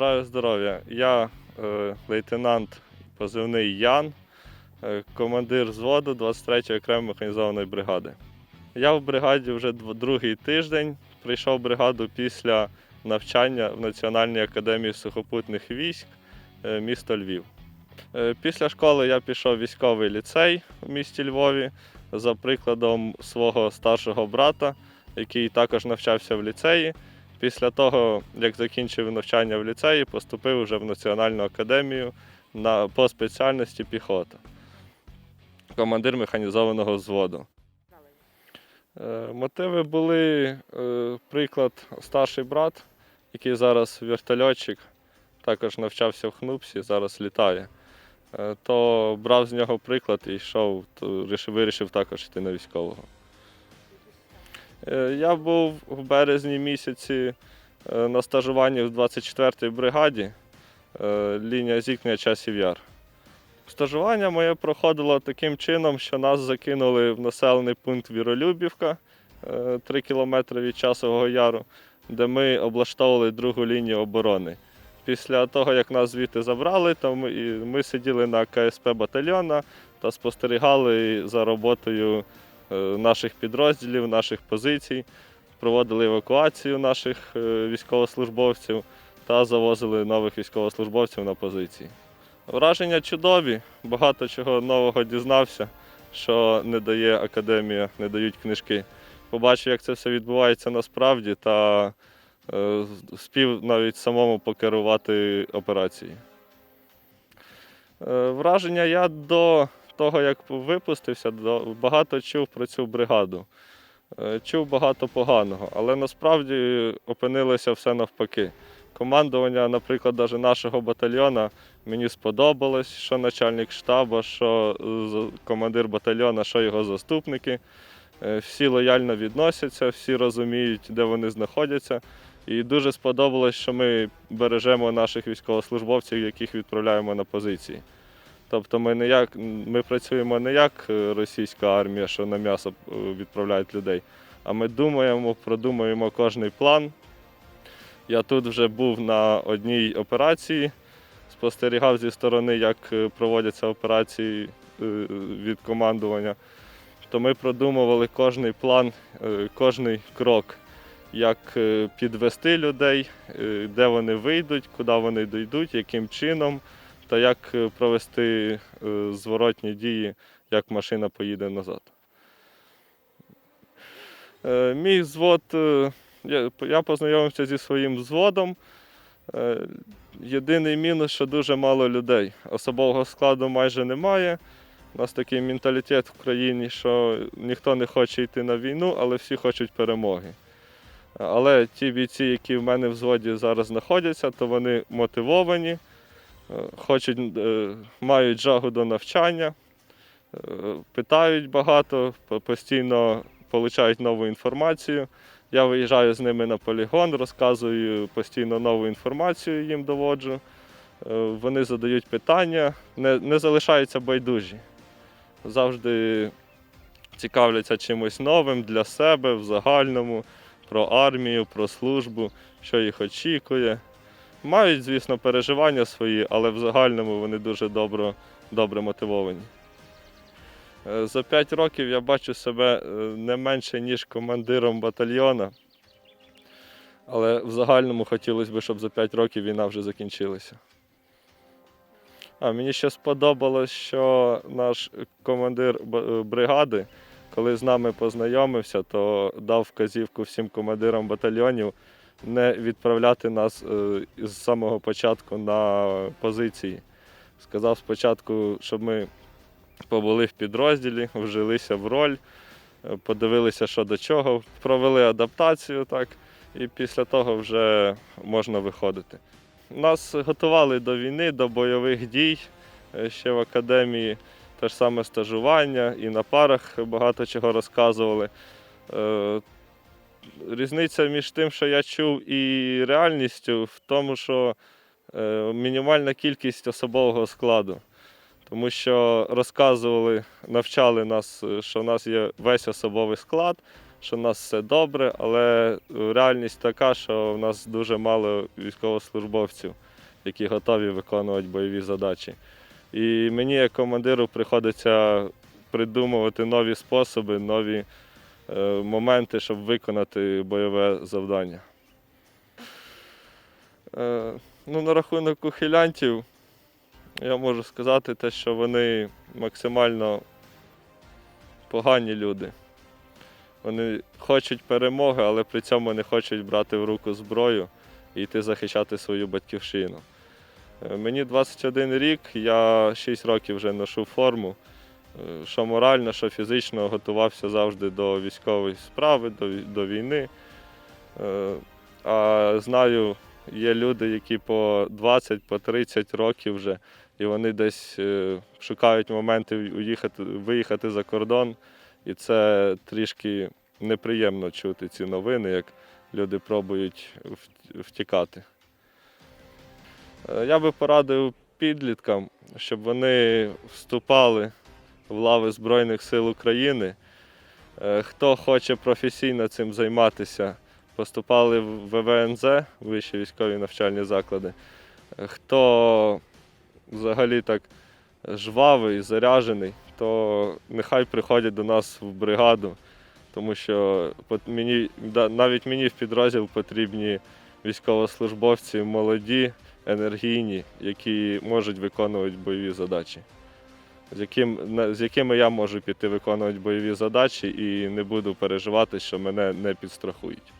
Бажаю здоров'я. Я е, лейтенант позивний Ян, е, командир взводу 23-ї окремої механізованої бригади. Я в бригаді вже другий тиждень. Прийшов в бригаду після навчання в Національній академії сухопутних військ е, місто Львів. Е, Після школи я пішов в військовий ліцей в місті Львові за прикладом свого старшого брата, який також навчався в ліцеї. Після того, як закінчив навчання в ліцеї, поступив вже в Національну академію на, по спеціальності піхота, командир механізованого взводу. Е, Мотиви були, е, приклад, старший брат, який зараз вертольотчик, також навчався в ХНУПСі, зараз літає. Е, То брав з нього приклад і йшов, то вирішив також йти на військового. Е, Я був в березні місяці е, на стажуванні в 24-й бригаді, е, лінія зіткнення часів яр. Стажування моє проходило таким чином, що нас закинули в населений пункт Віролюбівка 3 кілометри від часового яру, де ми облаштовували другу лінію оборони. Після того, як нас звідти забрали, то ми, ми сиділи на КСП батальйона та спостерігали за роботою наших підрозділів, наших позицій, проводили евакуацію наших е, військовослужбовців та завозили нових військовослужбовців на позиції. Враження чудові, багато чого нового дізнався, що не дає академія, не дають книжки. Побачив, як це все відбувається насправді, та е, спів навіть самому покерувати операцією. Е, Враження я до того, як випустився, багато чув про цю бригаду. Е, Чув багато поганого, але насправді опинилося все навпаки. Командування, наприклад, навіть нашого батальйона мені сподобалось, що начальник штабу, що командир батальйона, що його заступники. Е, Всі лояльно відносяться, всі розуміють, де вони знаходяться. І дуже сподобалось, що ми бережемо наших військовослужбовців, яких відправляємо на позиції. Тобто ми не як ми працюємо не як е, російська армія, що на м'ясо е, відправляють людей, а ми думаємо, продумуємо кожний план. Я тут вже був на одній операції, спостерігав зі сторони, як е, проводяться операції від командування. То ми продумували кожний план, кожний крок, як підвести людей, де вони вийдуть, куди вони дійдуть, яким чином, та як е, провести е, зворотні дії, як машина поїде назад. Е, Мій взвод, я- познайомився зі своїм взводом. Єдиний мінус, що дуже мало людей. Особового складу майже немає. У нас такий менталітет в країні, що ніхто не хоче йти на війну, але всі хочуть перемоги. Але ті бійці, які в мене в взводі зараз знаходяться, то вони мотивовані, хочуть, е, мають жагу до навчання, е, питають багато, постійно отримують нову інформацію. Я виїжджаю з ними на полігон, розказую постійно нову інформацію їм доводжу. Е, Вони задають питання, не, не залишаються байдужі. Завжди цікавляться чимось новим для себе в загальному, про армію, про службу, що їх очікує. Мають, звісно, переживання свої, але в загальному вони дуже добре, добре мотивовані. Е, За 5 років я бачу себе е, не менше, ніж командиром батальйона. Але в загальному хотілося б, щоб за 5 років війна вже закінчилася. А мені ще сподобалось, що наш командир е, бригади, коли з нами познайомився, то дав вказівку всім командирам батальйонів не відправляти нас е, з самого початку на позиції. Сказав спочатку, щоб ми побули в підрозділі, вжилися в роль, е, подивилися, що до чого, провели адаптацію, так, і після того вже можна виходити. Нас готували до війни, до бойових дій е, ще в академії, те ж саме стажування, і на парах багато чого розказували. Е, Різниця між тим, що я чув, і реальністю в тому, що е, мінімальна кількість особового складу. Тому що розказували, навчали нас, е, що в нас є весь особовий склад, що в нас все добре, але реальність така, що в нас дуже мало військовослужбовців. які готові виконувати бойові задачі. І мені, як командиру, приходиться придумувати нові способи, нові е, моменти, щоб виконати бойове завдання. Е, ну, на рахунок ухилянтів, я можу сказати те, що вони максимально погані люди. Вони хочуть перемоги, але при цьому не хочуть брати в руку зброю і йти захищати свою батьківщину. Е, Мені 21 рік, я 6 років вже ношу форму. Е, Що морально, що фізично готувався завжди до військової справи, до, до війни. Е, А знаю, є люди, які по 20, по 30 років вже, і вони десь е, шукають моменти уїхати, виїхати за кордон. І це трішки неприємно чути ці новини, як люди пробують втікати. Я би порадив підліткам, щоб вони вступали в лави Збройних сил України. Е, Хто хоче професійно цим займатися, поступали в ВВНЗ, вищі військові навчальні заклади. Е, Хто взагалі так жвавий, заряжений, то нехай приходять до нас в бригаду, тому що мені, навіть мені в підрозділ потрібні військовослужбовці молоді, енергійні, які можуть виконувати бойові задачі, з, яким, з якими я можу піти виконувати бойові задачі і не буду переживати, що мене не підстрахують.